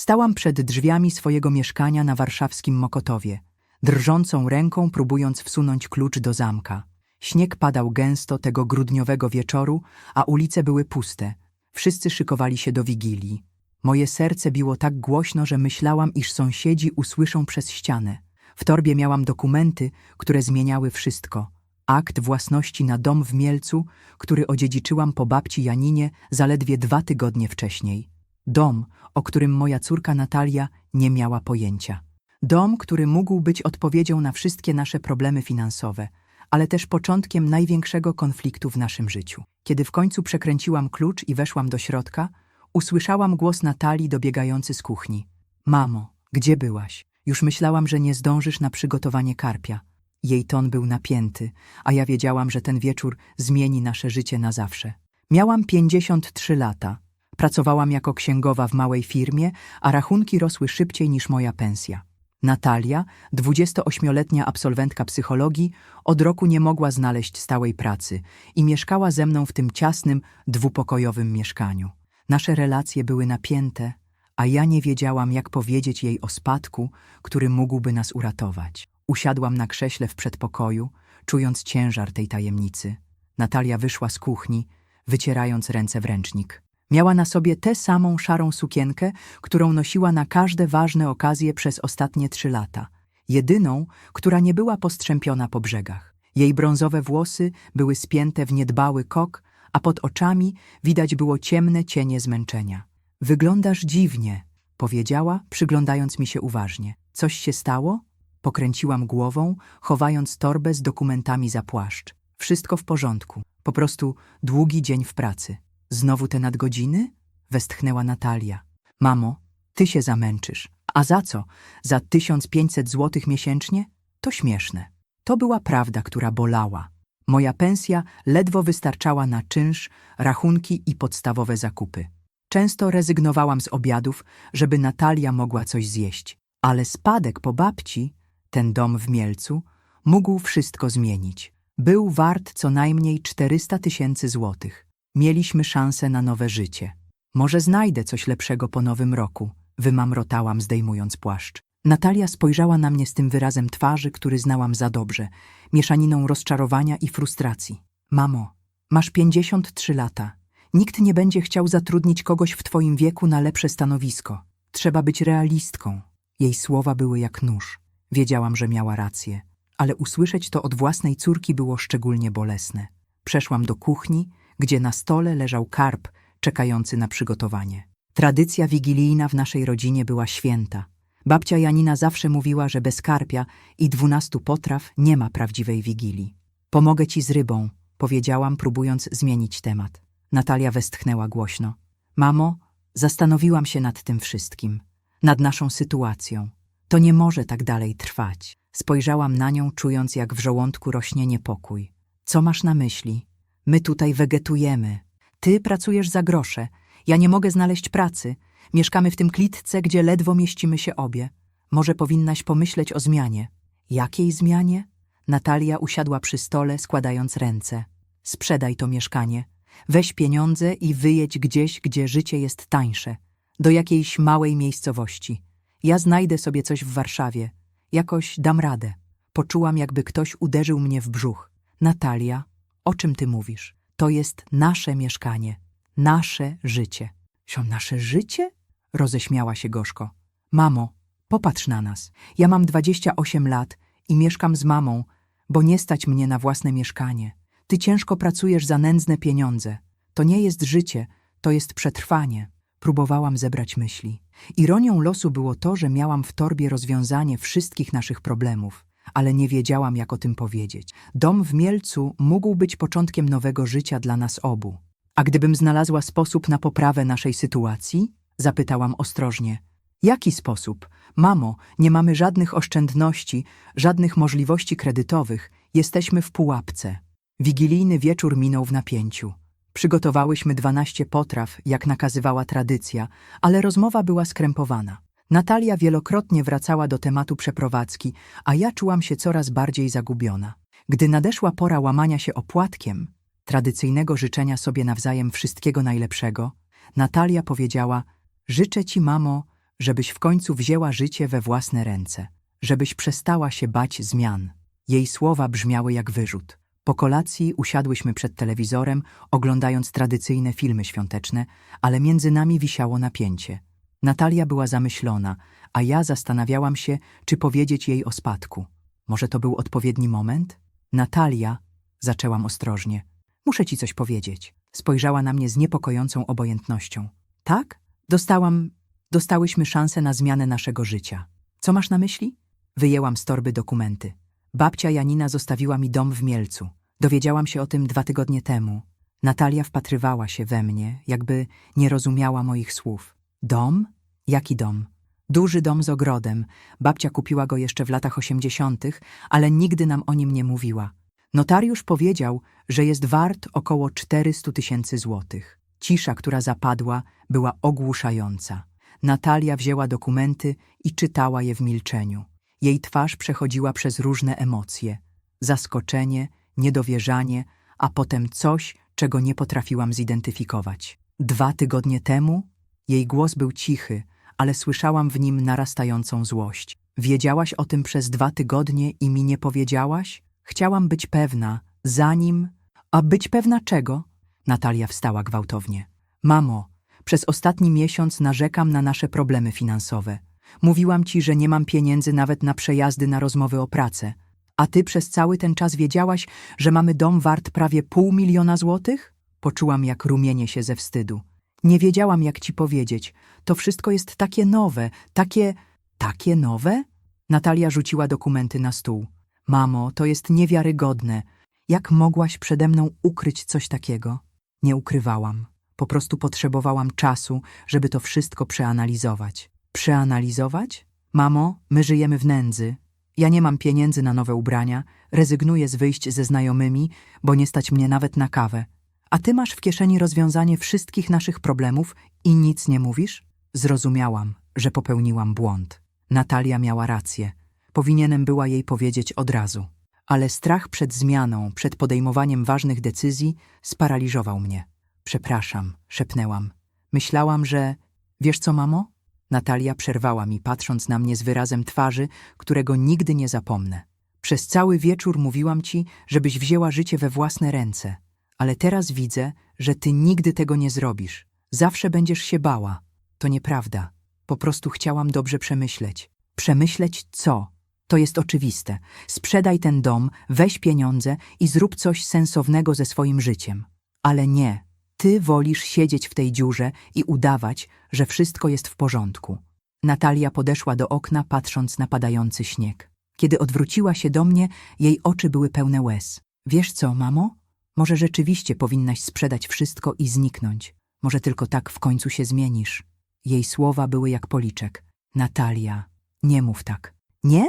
Stałam przed drzwiami swojego mieszkania na warszawskim Mokotowie, drżącą ręką próbując wsunąć klucz do zamka. Śnieg padał gęsto tego grudniowego wieczoru, a ulice były puste. Wszyscy szykowali się do wigilii. Moje serce biło tak głośno, że myślałam, iż sąsiedzi usłyszą przez ścianę. W torbie miałam dokumenty, które zmieniały wszystko. Akt własności na dom w Mielcu, który odziedziczyłam po babci Janinie zaledwie dwa tygodnie wcześniej. Dom, o którym moja córka Natalia nie miała pojęcia. Dom, który mógł być odpowiedzią na wszystkie nasze problemy finansowe, ale też początkiem największego konfliktu w naszym życiu. Kiedy w końcu przekręciłam klucz i weszłam do środka, usłyszałam głos Natalii dobiegający z kuchni. Mamo, gdzie byłaś? Już myślałam, że nie zdążysz na przygotowanie karpia. Jej ton był napięty, a ja wiedziałam, że ten wieczór zmieni nasze życie na zawsze. Miałam 53 lata. Pracowałam jako księgowa w małej firmie, a rachunki rosły szybciej niż moja pensja. Natalia, 28-letnia absolwentka psychologii, od roku nie mogła znaleźć stałej pracy i mieszkała ze mną w tym ciasnym, dwupokojowym mieszkaniu. Nasze relacje były napięte, a ja nie wiedziałam, jak powiedzieć jej o spadku, który mógłby nas uratować. Usiadłam na krześle w przedpokoju, czując ciężar tej tajemnicy. Natalia wyszła z kuchni, wycierając ręce w ręcznik. Miała na sobie tę samą szarą sukienkę, którą nosiła na każde ważne okazje przez ostatnie trzy lata. Jedyną, która nie była postrzępiona po brzegach. Jej brązowe włosy były spięte w niedbały kok, a pod oczami widać było ciemne cienie zmęczenia. Wyglądasz dziwnie, powiedziała, przyglądając mi się uważnie. Coś się stało? Pokręciłam głową, chowając torbę z dokumentami za płaszcz. Wszystko w porządku. Po prostu długi dzień w pracy. Znowu te nadgodziny? Westchnęła Natalia. Mamo, ty się zamęczysz. A za co? Za 1500 złotych miesięcznie? To śmieszne. To była prawda, która bolała. Moja pensja ledwo wystarczała na czynsz, rachunki i podstawowe zakupy. Często rezygnowałam z obiadów, żeby Natalia mogła coś zjeść. Ale spadek po babci, ten dom w Mielcu, mógł wszystko zmienić. Był wart co najmniej 400 tysięcy złotych. Mieliśmy szansę na nowe życie. Może znajdę coś lepszego po nowym roku, wymamrotałam, zdejmując płaszcz. Natalia spojrzała na mnie z tym wyrazem twarzy, który znałam za dobrze, mieszaniną rozczarowania i frustracji. Mamo, masz 53 lata. Nikt nie będzie chciał zatrudnić kogoś w twoim wieku na lepsze stanowisko. Trzeba być realistką. Jej słowa były jak nóż. Wiedziałam, że miała rację, ale usłyszeć to od własnej córki było szczególnie bolesne. Przeszłam do kuchni, gdzie na stole leżał karp czekający na przygotowanie. Tradycja wigilijna w naszej rodzinie była święta. Babcia Janina zawsze mówiła, że bez karpia i dwunastu potraw nie ma prawdziwej wigilii. Pomogę ci z rybą, powiedziałam, próbując zmienić temat. Natalia westchnęła głośno. Mamo, zastanowiłam się nad tym wszystkim, nad naszą sytuacją. To nie może tak dalej trwać. Spojrzałam na nią, czując, jak w żołądku rośnie niepokój. Co masz na myśli? My tutaj wegetujemy. Ty pracujesz za grosze. Ja nie mogę znaleźć pracy. Mieszkamy w tym klitce, gdzie ledwo mieścimy się obie. Może powinnaś pomyśleć o zmianie. Jakiej zmianie? Natalia usiadła przy stole, składając ręce. Sprzedaj to mieszkanie. Weź pieniądze i wyjedź gdzieś, gdzie życie jest tańsze. Do jakiejś małej miejscowości. Ja znajdę sobie coś w Warszawie. Jakoś dam radę. Poczułam, jakby ktoś uderzył mnie w brzuch. Natalia, o czym ty mówisz? To jest nasze mieszkanie, nasze życie. Sią nasze życie? Roześmiała się gorzko. Mamo, popatrz na nas. Ja mam 28 lat i mieszkam z mamą, bo nie stać mnie na własne mieszkanie. Ty ciężko pracujesz za nędzne pieniądze. To nie jest życie, to jest przetrwanie. Próbowałam zebrać myśli. Ironią losu było to, że miałam w torbie rozwiązanie wszystkich naszych problemów, ale nie wiedziałam, jak o tym powiedzieć. Dom w Mielcu mógł być początkiem nowego życia dla nas obu. A gdybym znalazła sposób na poprawę naszej sytuacji? Zapytałam ostrożnie. Jaki sposób? Mamo, nie mamy żadnych oszczędności, żadnych możliwości kredytowych, jesteśmy w pułapce. Wigilijny wieczór minął w napięciu. Przygotowałyśmy dwanaście potraw, jak nakazywała tradycja, ale rozmowa była skrępowana. Natalia wielokrotnie wracała do tematu przeprowadzki, a ja czułam się coraz bardziej zagubiona. Gdy nadeszła pora łamania się opłatkiem, tradycyjnego życzenia sobie nawzajem wszystkiego najlepszego, Natalia powiedziała: Życzę ci, mamo, żebyś w końcu wzięła życie we własne ręce, żebyś przestała się bać zmian. Jej słowa brzmiały jak wyrzut. Po kolacji usiadłyśmy przed telewizorem, oglądając tradycyjne filmy świąteczne, ale między nami wisiało napięcie. Natalia była zamyślona, a ja zastanawiałam się, czy powiedzieć jej o spadku. Może to był odpowiedni moment? Natalia, zaczęłam ostrożnie, muszę ci coś powiedzieć. Spojrzała na mnie z niepokojącą obojętnością. Tak? Dostałam, dostałyśmy szansę na zmianę naszego życia. Co masz na myśli? Wyjęłam z torby dokumenty. Babcia Janina zostawiła mi dom w Mielcu. Dowiedziałam się o tym dwa tygodnie temu. Natalia wpatrywała się we mnie, jakby nie rozumiała moich słów. Dom? Jaki dom? Duży dom z ogrodem. Babcia kupiła go jeszcze w latach osiemdziesiątych, ale nigdy nam o nim nie mówiła. Notariusz powiedział, że jest wart około 400 tysięcy złotych. Cisza, która zapadła, była ogłuszająca. Natalia wzięła dokumenty i czytała je w milczeniu. Jej twarz przechodziła przez różne emocje. Zaskoczenie, niedowierzanie, a potem coś, czego nie potrafiłam zidentyfikować. Dwa tygodnie temu jej głos był cichy, ale słyszałam w nim narastającą złość. Wiedziałaś o tym przez dwa tygodnie i mi nie powiedziałaś? Chciałam być pewna, zanim... A być pewna czego? Natalia wstała gwałtownie. Mamo, przez ostatni miesiąc narzekam na nasze problemy finansowe. Mówiłam ci, że nie mam pieniędzy nawet na przejazdy na rozmowy o pracę. A ty przez cały ten czas wiedziałaś, że mamy dom wart prawie pół miliona złotych? Poczułam, jak rumienie się ze wstydu. Nie wiedziałam, jak ci powiedzieć. To wszystko jest takie nowe, takie... takie nowe? Natalia rzuciła dokumenty na stół. Mamo, to jest niewiarygodne. Jak mogłaś przede mną ukryć coś takiego? Nie ukrywałam. Po prostu potrzebowałam czasu, żeby to wszystko przeanalizować. Przeanalizować? Mamo, my żyjemy w nędzy. Ja nie mam pieniędzy na nowe ubrania, rezygnuję z wyjść ze znajomymi, bo nie stać mnie nawet na kawę. A ty masz w kieszeni rozwiązanie wszystkich naszych problemów i nic nie mówisz? Zrozumiałam, że popełniłam błąd. Natalia miała rację. Powinienem była jej powiedzieć od razu. Ale strach przed zmianą, przed podejmowaniem ważnych decyzji sparaliżował mnie. Przepraszam, szepnęłam. Myślałam, że... Wiesz co, mamo? Natalia przerwała mi, patrząc na mnie z wyrazem twarzy, którego nigdy nie zapomnę. Przez cały wieczór mówiłam ci, żebyś wzięła życie we własne ręce. Ale teraz widzę, że ty nigdy tego nie zrobisz. Zawsze będziesz się bała. To nieprawda. Po prostu chciałam dobrze przemyśleć. Przemyśleć co? To jest oczywiste. Sprzedaj ten dom, weź pieniądze i zrób coś sensownego ze swoim życiem. Ale nie. Ty wolisz siedzieć w tej dziurze i udawać, że wszystko jest w porządku. Natalia podeszła do okna, patrząc na padający śnieg. Kiedy odwróciła się do mnie, jej oczy były pełne łez. Wiesz co, mamo? Może rzeczywiście powinnaś sprzedać wszystko i zniknąć. Może tylko tak w końcu się zmienisz. Jej słowa były jak policzek. Natalia, nie mów tak. Nie?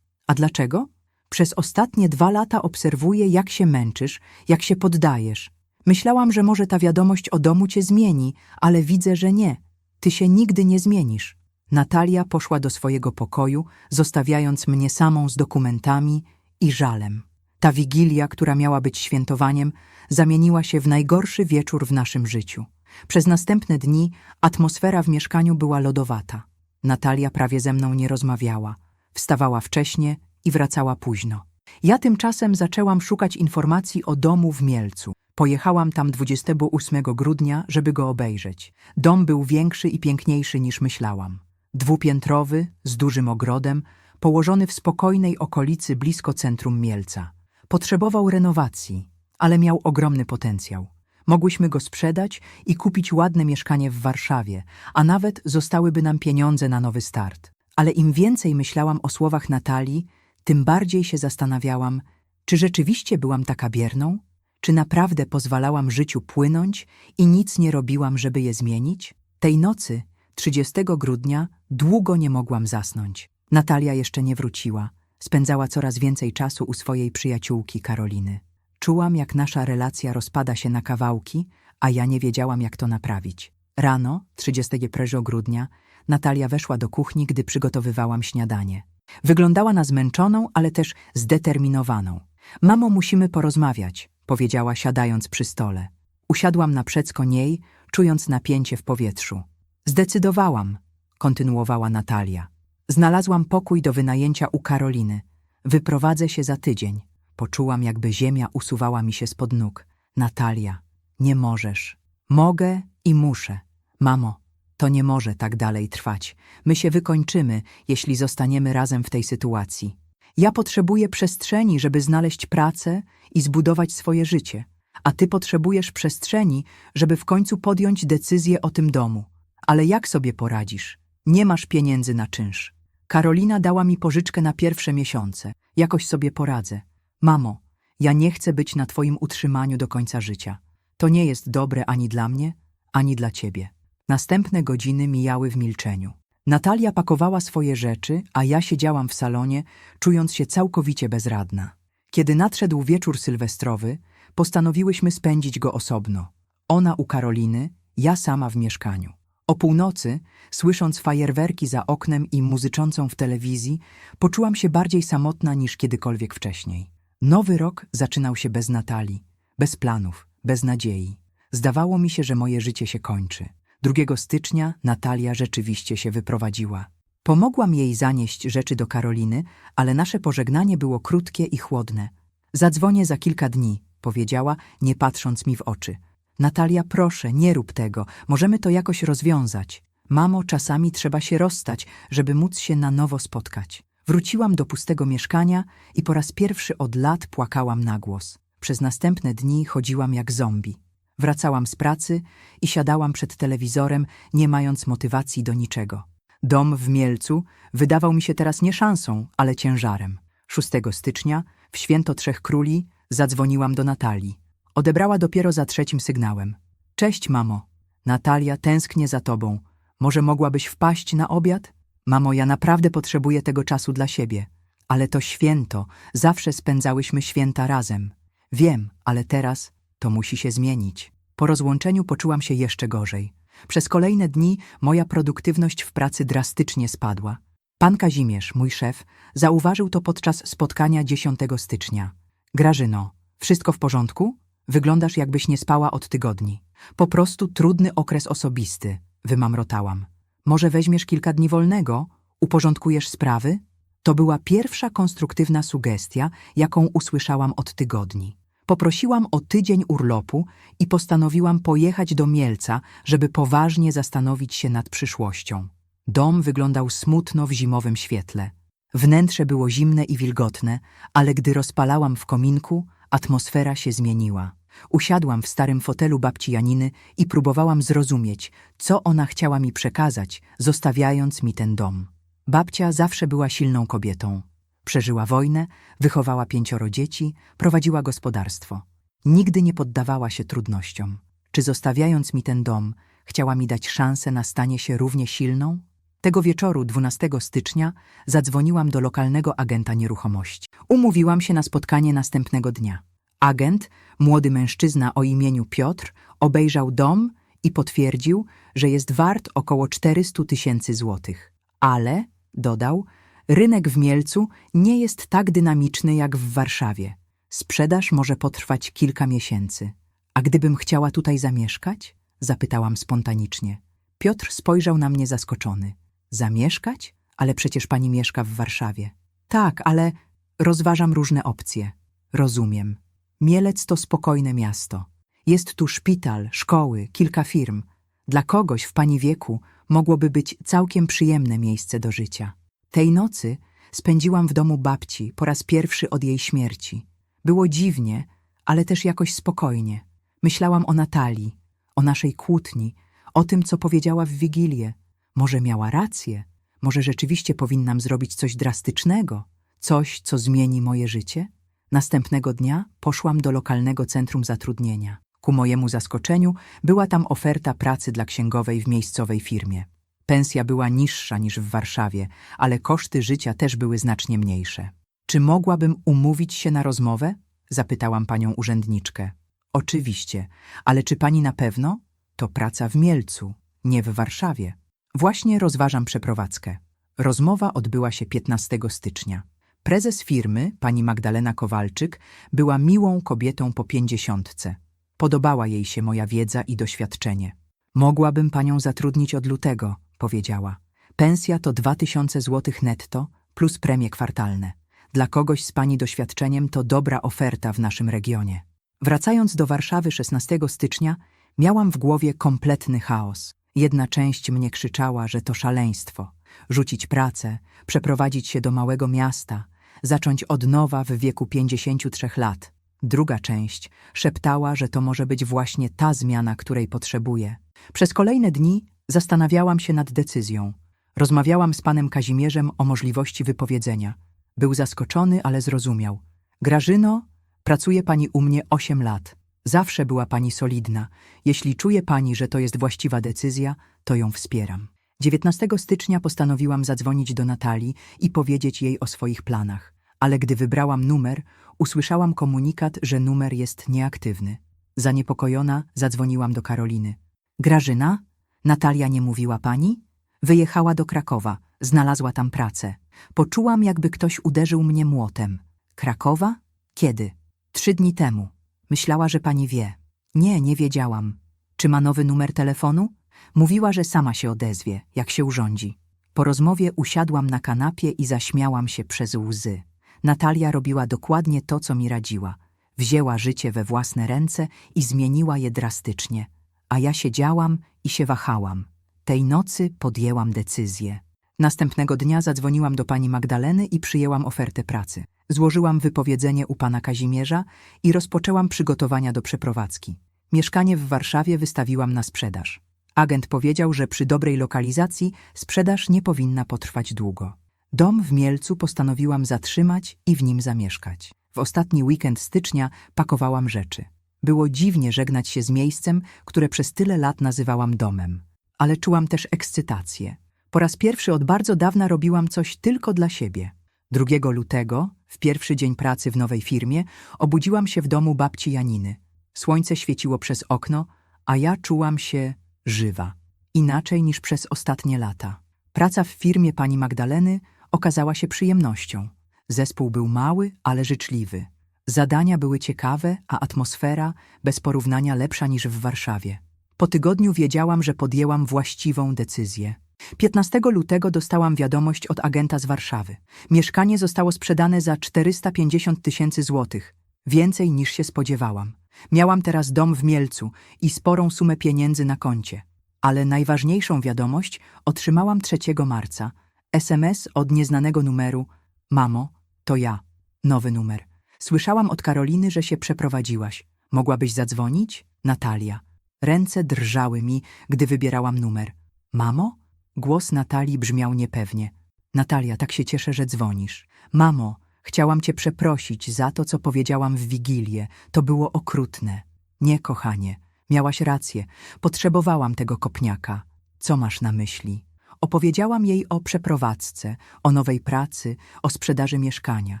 A dlaczego? Przez ostatnie dwa lata obserwuję, jak się męczysz, jak się poddajesz. Myślałam, że może ta wiadomość o domu cię zmieni, ale widzę, że nie. Ty się nigdy nie zmienisz. Natalia poszła do swojego pokoju, zostawiając mnie samą z dokumentami i żalem. Ta wigilia, która miała być świętowaniem, zamieniła się w najgorszy wieczór w naszym życiu. Przez następne dni atmosfera w mieszkaniu była lodowata. Natalia prawie ze mną nie rozmawiała. Wstawała wcześnie i wracała późno. Ja tymczasem zaczęłam szukać informacji o domu w Mielcu. Pojechałam tam 28 grudnia, żeby go obejrzeć. Dom był większy i piękniejszy niż myślałam. Dwupiętrowy, z dużym ogrodem, położony w spokojnej okolicy blisko centrum Mielca. Potrzebował renowacji, ale miał ogromny potencjał. Mogłyśmy go sprzedać i kupić ładne mieszkanie w Warszawie, a nawet zostałyby nam pieniądze na nowy start. Ale im więcej myślałam o słowach Natalii, tym bardziej się zastanawiałam, czy rzeczywiście byłam taka bierną? Czy naprawdę pozwalałam życiu płynąć i nic nie robiłam, żeby je zmienić? Tej nocy, 30 grudnia, długo nie mogłam zasnąć. Natalia jeszcze nie wróciła. Spędzała coraz więcej czasu u swojej przyjaciółki Karoliny. Czułam, jak nasza relacja rozpada się na kawałki, a ja nie wiedziałam, jak to naprawić. Rano, 31 grudnia, Natalia weszła do kuchni, gdy przygotowywałam śniadanie. Wyglądała na zmęczoną, ale też zdeterminowaną. Mamo, musimy porozmawiać, powiedziała, siadając przy stole. Usiadłam naprzeciwko niej, czując napięcie w powietrzu. Zdecydowałam. kontynuowała Natalia. Znalazłam pokój do wynajęcia u Karoliny. Wyprowadzę się za tydzień. Poczułam, jakby ziemia usuwała mi się spod nóg. Natalia, nie możesz. Mogę i muszę. Mamo, to nie może tak dalej trwać. My się wykończymy, jeśli zostaniemy razem w tej sytuacji. Ja potrzebuję przestrzeni, żeby znaleźć pracę i zbudować swoje życie, a ty potrzebujesz przestrzeni, żeby w końcu podjąć decyzję o tym domu. Ale jak sobie poradzisz? Nie masz pieniędzy na czynsz. Karolina dała mi pożyczkę na pierwsze miesiące. Jakoś sobie poradzę. Mamo, ja nie chcę być na twoim utrzymaniu do końca życia. To nie jest dobre ani dla mnie, ani dla ciebie. Następne godziny mijały w milczeniu. Natalia pakowała swoje rzeczy, a ja siedziałam w salonie, czując się całkowicie bezradna. Kiedy nadszedł wieczór sylwestrowy, postanowiłyśmy spędzić go osobno. Ona u Karoliny, ja sama w mieszkaniu. O północy, słysząc fajerwerki za oknem i muzyczącą w telewizji, poczułam się bardziej samotna niż kiedykolwiek wcześniej. Nowy rok zaczynał się bez Natalii, bez planów, bez nadziei. Zdawało mi się, że moje życie się kończy. 2 stycznia Natalia rzeczywiście się wyprowadziła. Pomogłam jej zanieść rzeczy do Karoliny, ale nasze pożegnanie było krótkie i chłodne. Zadzwonię za kilka dni, powiedziała, nie patrząc mi w oczy. Natalia, proszę, nie rób tego, możemy to jakoś rozwiązać. Mamo, czasami trzeba się rozstać, żeby móc się na nowo spotkać. Wróciłam do pustego mieszkania i po raz pierwszy od lat płakałam na głos. Przez następne dni chodziłam jak zombie. Wracałam z pracy i siadałam przed telewizorem, nie mając motywacji do niczego. Dom w Mielcu wydawał mi się teraz nie szansą, ale ciężarem. 6 stycznia, w święto Trzech Króli, zadzwoniłam do Natalii. Odebrała dopiero za trzecim sygnałem. Cześć, mamo. Natalia, tęsknię za tobą. Może mogłabyś wpaść na obiad? Mamo, ja naprawdę potrzebuję tego czasu dla siebie. Ale to święto, zawsze spędzałyśmy święta razem. Wiem, ale teraz to musi się zmienić. Po rozłączeniu poczułam się jeszcze gorzej. Przez kolejne dni moja produktywność w pracy drastycznie spadła. Pan Kazimierz, mój szef, zauważył to podczas spotkania 10 stycznia. Grażyno, wszystko w porządku? Wyglądasz jakbyś nie spała od tygodni. Po prostu trudny okres osobisty, wymamrotałam. Może weźmiesz kilka dni wolnego? Uporządkujesz sprawy? To była pierwsza konstruktywna sugestia, jaką usłyszałam od tygodni. Poprosiłam o tydzień urlopu i postanowiłam pojechać do Mielca, żeby poważnie zastanowić się nad przyszłością. Dom wyglądał smutno w zimowym świetle. Wnętrze było zimne i wilgotne, ale gdy rozpalałam w kominku, atmosfera się zmieniła. Usiadłam w starym fotelu babci Janiny i próbowałam zrozumieć, co ona chciała mi przekazać, zostawiając mi ten dom. Babcia zawsze była silną kobietą. Przeżyła wojnę, wychowała pięcioro dzieci, prowadziła gospodarstwo. Nigdy nie poddawała się trudnościom. Czy zostawiając mi ten dom, chciała mi dać szansę na stanie się równie silną? Tego wieczoru, 12 stycznia, zadzwoniłam do lokalnego agenta nieruchomości. Umówiłam się na spotkanie następnego dnia. Agent, młody mężczyzna o imieniu Piotr, obejrzał dom i potwierdził, że jest wart około 400 tysięcy złotych. Ale, dodał, rynek w Mielcu nie jest tak dynamiczny jak w Warszawie. Sprzedaż może potrwać kilka miesięcy. A gdybym chciała tutaj zamieszkać? Zapytałam spontanicznie. Piotr spojrzał na mnie zaskoczony. Zamieszkać? Ale przecież pani mieszka w Warszawie. Tak, ale rozważam różne opcje. Rozumiem. Mielec to spokojne miasto. Jest tu szpital, szkoły, kilka firm. Dla kogoś w pani wieku mogłoby być całkiem przyjemne miejsce do życia. Tej nocy spędziłam w domu babci po raz pierwszy od jej śmierci. Było dziwnie, ale też jakoś spokojnie. Myślałam o Natalii, o naszej kłótni, o tym, co powiedziała w Wigilię. Może miała rację, może rzeczywiście powinnam zrobić coś drastycznego, coś, co zmieni moje życie? Następnego dnia poszłam do lokalnego centrum zatrudnienia. Ku mojemu zaskoczeniu była tam oferta pracy dla księgowej w miejscowej firmie. Pensja była niższa niż w Warszawie, ale koszty życia też były znacznie mniejsze. Czy mogłabym umówić się na rozmowę? Zapytałam panią urzędniczkę. Oczywiście, ale czy pani na pewno? To praca w Mielcu, nie w Warszawie. Właśnie rozważam przeprowadzkę. Rozmowa odbyła się 15 stycznia. Prezes firmy, pani Magdalena Kowalczyk, była miłą kobietą po pięćdziesiątce. Podobała jej się moja wiedza i doświadczenie. Mogłabym panią zatrudnić od lutego, powiedziała. Pensja to 2000 zł netto plus premie kwartalne. Dla kogoś z pani doświadczeniem to dobra oferta w naszym regionie. Wracając do Warszawy 16 stycznia, miałam w głowie kompletny chaos. Jedna część mnie krzyczała, że to szaleństwo. Rzucić pracę, przeprowadzić się do małego miasta, zacząć od nowa w wieku 53 lat. Druga część szeptała, że to może być właśnie ta zmiana, której potrzebuję. Przez kolejne dni zastanawiałam się nad decyzją. Rozmawiałam z panem Kazimierzem o możliwości wypowiedzenia. Był zaskoczony, ale zrozumiał. Grażyno, pracuje pani u mnie 8 lat. Zawsze była pani solidna. Jeśli czuje pani, że to jest właściwa decyzja, to ją wspieram. 19 stycznia postanowiłam zadzwonić do Natalii i powiedzieć jej o swoich planach. Ale gdy wybrałam numer, usłyszałam komunikat, że numer jest nieaktywny. Zaniepokojona zadzwoniłam do Karoliny. Grażyna? Natalia nie mówiła pani? Wyjechała do Krakowa, znalazła tam pracę. Poczułam, jakby ktoś uderzył mnie młotem. Krakowa? Kiedy? Trzy dni temu. Myślała, że pani wie. Nie, nie wiedziałam. Czy ma nowy numer telefonu? Mówiła, że sama się odezwie, jak się urządzi. Po rozmowie usiadłam na kanapie i zaśmiałam się przez łzy. Natalia robiła dokładnie to, co mi radziła. Wzięła życie we własne ręce i zmieniła je drastycznie. A ja siedziałam i się wahałam. Tej nocy podjęłam decyzję. Następnego dnia zadzwoniłam do pani Magdaleny i przyjęłam ofertę pracy. Złożyłam wypowiedzenie u pana Kazimierza i rozpoczęłam przygotowania do przeprowadzki. Mieszkanie w Warszawie wystawiłam na sprzedaż. Agent powiedział, że przy dobrej lokalizacji sprzedaż nie powinna potrwać długo. Dom w Mielcu postanowiłam zatrzymać i w nim zamieszkać. W ostatni weekend stycznia pakowałam rzeczy. Było dziwnie żegnać się z miejscem, które przez tyle lat nazywałam domem. Ale czułam też ekscytację. Po raz pierwszy od bardzo dawna robiłam coś tylko dla siebie. 2 lutego, w pierwszy dzień pracy w nowej firmie, obudziłam się w domu babci Janiny. Słońce świeciło przez okno, a ja czułam się żywa. Inaczej niż przez ostatnie lata. Praca w firmie pani Magdaleny okazała się przyjemnością. Zespół był mały, ale życzliwy. Zadania były ciekawe, a atmosfera bez porównania lepsza niż w Warszawie. Po tygodniu wiedziałam, że podjęłam właściwą decyzję. 15 lutego dostałam wiadomość od agenta z Warszawy. Mieszkanie zostało sprzedane za 450 tysięcy złotych. Więcej niż się spodziewałam. Miałam teraz dom w Mielcu i sporą sumę pieniędzy na koncie. Ale najważniejszą wiadomość otrzymałam 3 marca. SMS od nieznanego numeru. Mamo, to ja. Nowy numer. Słyszałam od Karoliny, że się przeprowadziłaś. Mogłabyś zadzwonić? Natalia. Ręce drżały mi, gdy wybierałam numer. Mamo? Głos Natalii brzmiał niepewnie. Natalia, tak się cieszę, że dzwonisz. Mamo, chciałam cię przeprosić za to, co powiedziałam w Wigilię. To było okrutne. Nie, kochanie, miałaś rację. Potrzebowałam tego kopniaka. Co masz na myśli? Opowiedziałam jej o przeprowadzce, o nowej pracy, o sprzedaży mieszkania.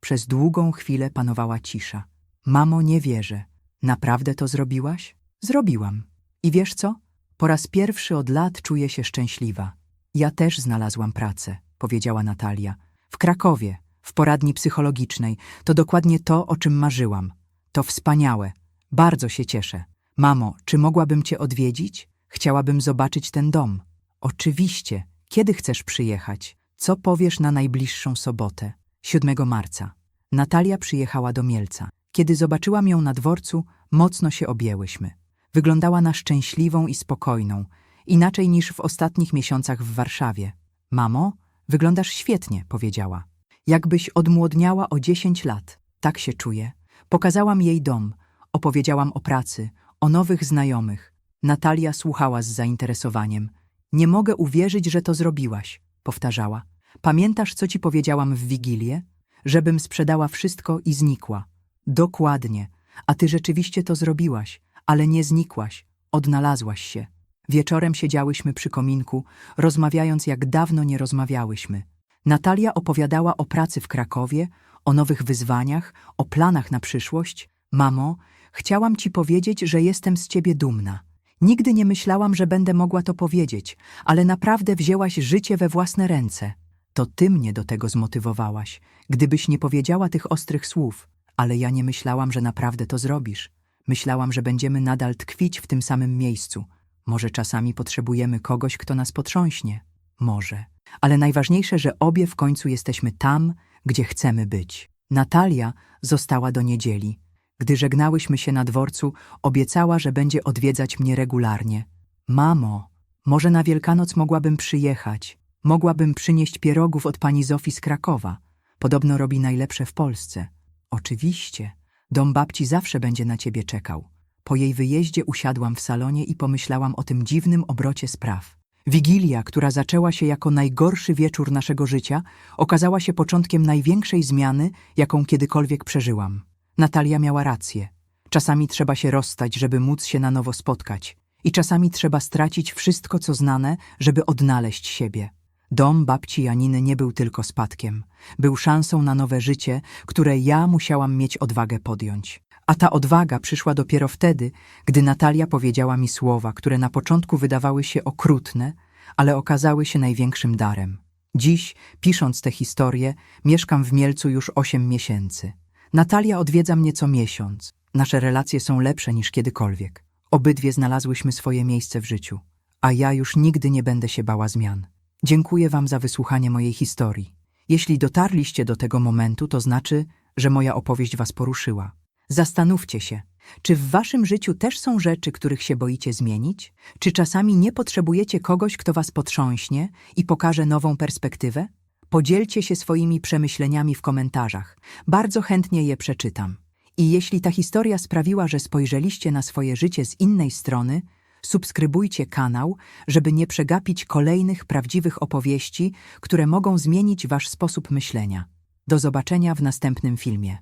Przez długą chwilę panowała cisza. Mamo, nie wierzę. Naprawdę to zrobiłaś? Zrobiłam. I wiesz co? Po raz pierwszy od lat czuję się szczęśliwa. Ja też znalazłam pracę, powiedziała Natalia. W Krakowie, w poradni psychologicznej. To dokładnie to, o czym marzyłam. To wspaniałe. Bardzo się cieszę. Mamo, czy mogłabym cię odwiedzić? Chciałabym zobaczyć ten dom. Oczywiście. Kiedy chcesz przyjechać? Co powiesz na najbliższą sobotę? 7 marca. Natalia przyjechała do Mielca. Kiedy zobaczyłam ją na dworcu, mocno się objęłyśmy. Wyglądała na szczęśliwą i spokojną, inaczej niż w ostatnich miesiącach w Warszawie. Mamo, wyglądasz świetnie, powiedziała. Jakbyś odmłodniała o 10 lat. Tak się czuję. Pokazałam jej dom, opowiedziałam o pracy, o nowych znajomych. Natalia słuchała z zainteresowaniem. Nie mogę uwierzyć, że to zrobiłaś, powtarzała. Pamiętasz, co ci powiedziałam w Wigilię? Żebym sprzedała wszystko i znikła. Dokładnie. A ty rzeczywiście to zrobiłaś, ale nie znikłaś, odnalazłaś się. Wieczorem siedziałyśmy przy kominku, rozmawiając jak dawno nie rozmawiałyśmy. Natalia opowiadała o pracy w Krakowie, o nowych wyzwaniach, o planach na przyszłość. Mamo, chciałam ci powiedzieć, że jestem z ciebie dumna. Nigdy nie myślałam, że będę mogła to powiedzieć, ale naprawdę wzięłaś życie we własne ręce. To ty mnie do tego zmotywowałaś. Gdybyś nie powiedziała tych ostrych słów, ale ja nie myślałam, że naprawdę to zrobisz. Myślałam, że będziemy nadal tkwić w tym samym miejscu. Może czasami potrzebujemy kogoś, kto nas potrząśnie. Może. Ale najważniejsze, że obie w końcu jesteśmy tam, gdzie chcemy być. Natalia została do niedzieli. Gdy żegnałyśmy się na dworcu, obiecała, że będzie odwiedzać mnie regularnie. Mamo, może na Wielkanoc mogłabym przyjechać. Mogłabym przynieść pierogów od pani Zofii z Krakowa. Podobno robi najlepsze w Polsce. Oczywiście. Dom babci zawsze będzie na ciebie czekał. Po jej wyjeździe usiadłam w salonie i pomyślałam o tym dziwnym obrocie spraw. Wigilia, która zaczęła się jako najgorszy wieczór naszego życia, okazała się początkiem największej zmiany, jaką kiedykolwiek przeżyłam. Natalia miała rację. Czasami trzeba się rozstać, żeby móc się na nowo spotkać. I czasami trzeba stracić wszystko, co znane, żeby odnaleźć siebie. Dom babci Janiny nie był tylko spadkiem. Był szansą na nowe życie, które ja musiałam mieć odwagę podjąć. A ta odwaga przyszła dopiero wtedy, gdy Natalia powiedziała mi słowa, które na początku wydawały się okrutne, ale okazały się największym darem. Dziś, pisząc tę historię, mieszkam w Mielcu już osiem miesięcy. Natalia odwiedza mnie co miesiąc. Nasze relacje są lepsze niż kiedykolwiek. Obydwie znalazłyśmy swoje miejsce w życiu, a ja już nigdy nie będę się bała zmian. Dziękuję Wam za wysłuchanie mojej historii. Jeśli dotarliście do tego momentu, to znaczy, że moja opowieść Was poruszyła. Zastanówcie się, czy w Waszym życiu też są rzeczy, których się boicie zmienić? Czy czasami nie potrzebujecie kogoś, kto Was potrząśnie i pokaże nową perspektywę? Podzielcie się swoimi przemyśleniami w komentarzach. Bardzo chętnie je przeczytam. I jeśli ta historia sprawiła, że spojrzeliście na swoje życie z innej strony, subskrybujcie kanał, żeby nie przegapić kolejnych prawdziwych opowieści, które mogą zmienić Wasz sposób myślenia. Do zobaczenia w następnym filmie.